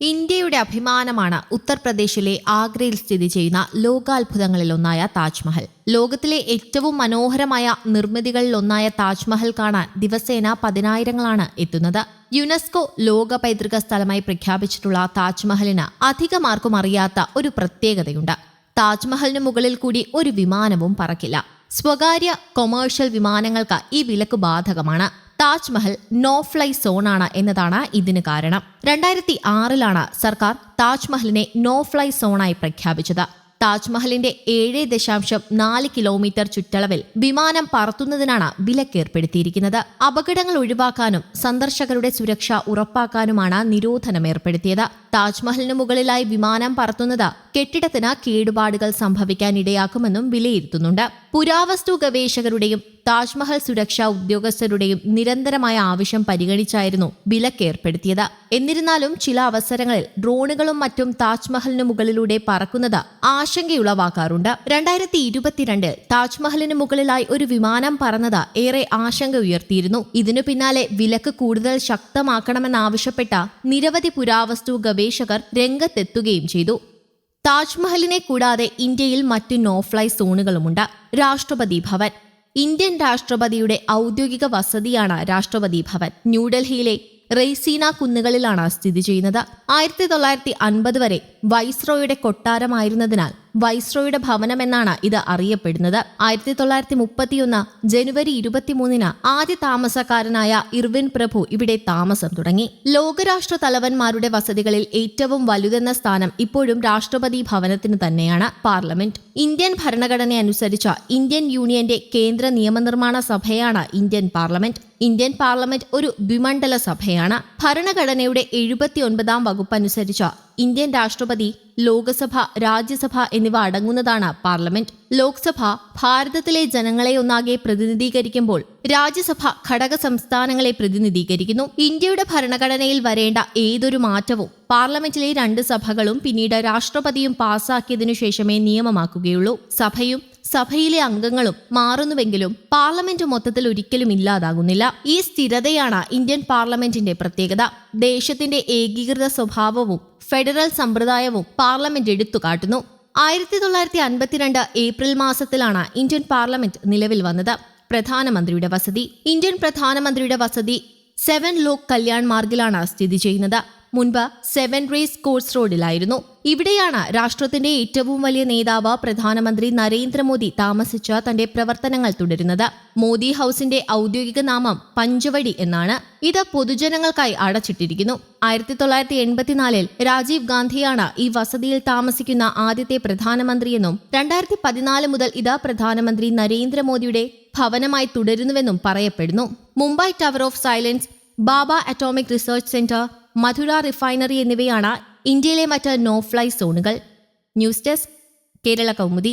ഇന്ത്യയുടെ അഭിമാനമാണ് ഉത്തർപ്രദേശിലെ ആഗ്രയിൽ സ്ഥിതി ചെയ്യുന്ന ലോകാത്ഭുതങ്ങളിലൊന്നായ താജ്മഹൽ. ലോകത്തിലെ ഏറ്റവും മനോഹരമായ നിർമ്മിതികളിലൊന്നായ താജ്മഹൽ കാണാൻ ദിവസേന പതിനായിരങ്ങളാണ് എത്തുന്നത്. യുനെസ്കോ ലോക പൈതൃക സ്ഥലമായി പ്രഖ്യാപിച്ചിട്ടുള്ള താജ്മഹലിന് അധികമാർക്കും അറിയാത്ത ഒരു പ്രത്യേകതയുണ്ട്. താജ്മഹലിന് മുകളിൽ കൂടി ഒരു വിമാനവും പറക്കില്ല. സ്വകാര്യ കൊമേഴ്ഷ്യൽ വിമാനങ്ങൾക്ക് ഈ വിലക്ക് ബാധകമാണ്. താജ്മഹൽ നോ ഫ്ലൈ സോണാണ് എന്നതാണ് ഇതിന് കാരണം. രണ്ടായിരത്തി ആറിലാണ് സർക്കാർ താജ്മഹലിനെ നോ ഫ്ലൈ സോണായി പ്രഖ്യാപിച്ചത്. താജ്മഹലിന്റെ ഏഴ് ദശാംശം നാല് കിലോമീറ്റർ ചുറ്റളവിൽ വിമാനം പറത്തുന്നതിനാണ് വിലക്കേർപ്പെടുത്തിയിരിക്കുന്നത്. അപകടങ്ങൾ ഒഴിവാക്കാനും സന്ദർശകരുടെ സുരക്ഷ ഉറപ്പാക്കാനുമാണ് നിരോധനം ഏർപ്പെടുത്തിയത് താജ്മഹലിന് മുകളിലായി വിമാനം പറത്തുന്നത് കെട്ടിടത്തിന് കേടുപാടുകൾ സംഭവിക്കാൻ ഇടയാക്കുമെന്നും വിലയിരുത്തുന്നുണ്ട്. പുരാവസ്തു ഗവേഷകരുടെയും താജ്മഹൽ സുരക്ഷാ ഉദ്യോഗസ്ഥരുടെയും നിരന്തരമായ ആവശ്യം പരിഗണിച്ചായിരുന്നു വിലക്ക് ഏർപ്പെടുത്തിയത് എന്നിരുന്നാലും ചില അവസരങ്ങളിൽ ഡ്രോണുകളും മറ്റും താജ്മഹലിന് മുകളിലൂടെ പറക്കുന്നത് ആശങ്കയുളവാക്കാറുണ്ട്. രണ്ടായിരത്തി ഇരുപത്തിരണ്ടിൽ താജ്മഹലിന് മുകളിലായി ഒരു വിമാനം പറന്നത് ഏറെ ആശങ്ക ഉയർത്തിയിരുന്നു. ഇതിനു പിന്നാലെ വിലക്ക് കൂടുതൽ ശക്തമാക്കണമെന്നാവശ്യപ്പെട്ട നിരവധി പുരാവസ്തു ഗവേഷകർ രംഗത്തെത്തുകയും ചെയ്തു. താജ്മഹലിനെ കൂടാതെ ഇന്ത്യയിൽ മറ്റു നോഫ്ലൈ സോണുകളുമുണ്ട്. രാഷ്ട്രപതി ഭവൻ. ഇന്ത്യൻ രാഷ്ട്രപതിയുടെ ഔദ്യോഗിക വസതിയാണ് രാഷ്ട്രപതി ഭവൻ. ന്യൂഡൽഹിയിലെ റെയ്സീന കുന്നുകളിലാണ് സ്ഥിതി ചെയ്യുന്നത്. ആയിരത്തി തൊള്ളായിരത്തി അൻപത് വരെ വൈസ്രോയുടെ കൊട്ടാരമായിരുന്നതിനാൽ വൈസ്രോയുടെ ഭവനമെന്നാണ് ഇത് അറിയപ്പെടുന്നത്. ആയിരത്തി തൊള്ളായിരത്തി മുപ്പത്തിയൊന്ന് ജനുവരി ഇരുപത്തിമൂന്നിന് ആദ്യ താമസക്കാരനായ ഇർവിൻ പ്രഭു ഇവിടെ താമസം തുടങ്ങി. ലോകരാഷ്ട്ര തലവന്മാരുടെ വസതികളിൽ ഏറ്റവും വലുതെന്ന സ്ഥാനം ഇപ്പോഴും രാഷ്ട്രപതി ഭവനത്തിന് തന്നെയാണ് പാർലമെന്റ്. ഇന്ത്യൻ ഭരണഘടന അനുസരിച്ച് ഇന്ത്യൻ യൂണിയന്റെ കേന്ദ്ര നിയമനിർമ്മാണ സഭയാണ് ഇന്ത്യൻ പാർലമെന്റ്. ഇന്ത്യൻ പാർലമെന്റ് ഒരു ദ്വിമണ്ഡല സഭയാണ്. ഭരണഘടനയുടെ എഴുപത്തിയൊൻപതാം വകുപ്പ് അനുസരിച്ച് ഇന്ത്യൻ രാഷ്ട്രപതി ലോക്സഭ രാജ്യസഭ എന്നിവ അടങ്ങുന്നതാണ് പാർലമെന്റ്. ലോക്സഭ ഭാരതത്തിലെ ജനങ്ങളെ ഒന്നാകെ പ്രതിനിധീകരിക്കുമ്പോൾ രാജ്യസഭ ഘടക സംസ്ഥാനങ്ങളെ പ്രതിനിധീകരിക്കുന്നു. ഇന്ത്യയുടെ ഭരണഘടനയിൽ വരേണ്ട ഏതൊരു മാറ്റവും പാർലമെന്റിലെ രണ്ട് സഭകളും പിന്നീട് രാഷ്ട്രപതിയും പാസാക്കിയതിനു ശേഷമേ നിയമമാക്കുകയുള്ളൂ. സഭയും സഭയിലെ അംഗങ്ങളും മാറുന്നുവെങ്കിലും പാർലമെന്റ് മൊത്തത്തിൽ ഒരിക്കലും ഇല്ലാതാകുന്നില്ല. ഈ സ്ഥിരതയാണ് ഇന്ത്യൻ പാർലമെന്റിന്റെ പ്രത്യേകത. ദേശത്തിന്റെ ഏകീകൃത സ്വഭാവവും ഫെഡറൽ സമ്പ്രദായവും പാർലമെന്റ് എടുത്തുകാട്ടുന്നു. ആയിരത്തി തൊള്ളായിരത്തി അൻപത്തിരണ്ട് ഏപ്രിൽ മാസത്തിലാണ് ഇന്ത്യൻ പാർലമെന്റ് നിലവിൽ വന്നത്. പ്രധാനമന്ത്രിയുടെ വസതി. ഇന്ത്യൻ പ്രധാനമന്ത്രിയുടെ വസതി സെവൻ ലോക് കല്യാൺ മാർഗിലാണ് സ്ഥിതി ചെയ്യുന്നത്. മുൻപ് സെവൻ റേസ് കോഴ്സ് റോഡിലായിരുന്നു. ഇവിടെയാണ് രാഷ്ട്രത്തിന്റെ ഏറ്റവും വലിയ നേതാവ് പ്രധാനമന്ത്രി നരേന്ദ്രമോദി താമസിച്ച തന്റെ പ്രവർത്തനങ്ങൾ തുടരുന്നത്. മോദി ഹൌസിന്റെ ഔദ്യോഗിക നാമം പഞ്ചവടി എന്നാണ്. ഇത് പൊതുജനങ്ങൾക്കായി അടച്ചിട്ടിരിക്കുന്നു. ആയിരത്തി തൊള്ളായിരത്തി എൺപത്തിനാലിൽ രാജീവ് ഗാന്ധിയാണ് ഈ വസതിയിൽ താമസിക്കുന്ന ആദ്യത്തെ പ്രധാനമന്ത്രിയെന്നും രണ്ടായിരത്തി പതിനാല് മുതൽ ഇത് പ്രധാനമന്ത്രി നരേന്ദ്രമോദിയുടെ ഭവനമായി തുടരുന്നുവെന്നും പറയപ്പെടുന്നു. Mumbai tower of silence Bhabha atomic research centre Mathura refinery എന്നിവയാണ് ഇന്ത്യയിലെ മറ്റ് നോ ഫ്ലൈ സോണുകൾ ന്യൂസ് ഡെസ്ക് കേരള കൗമുദി.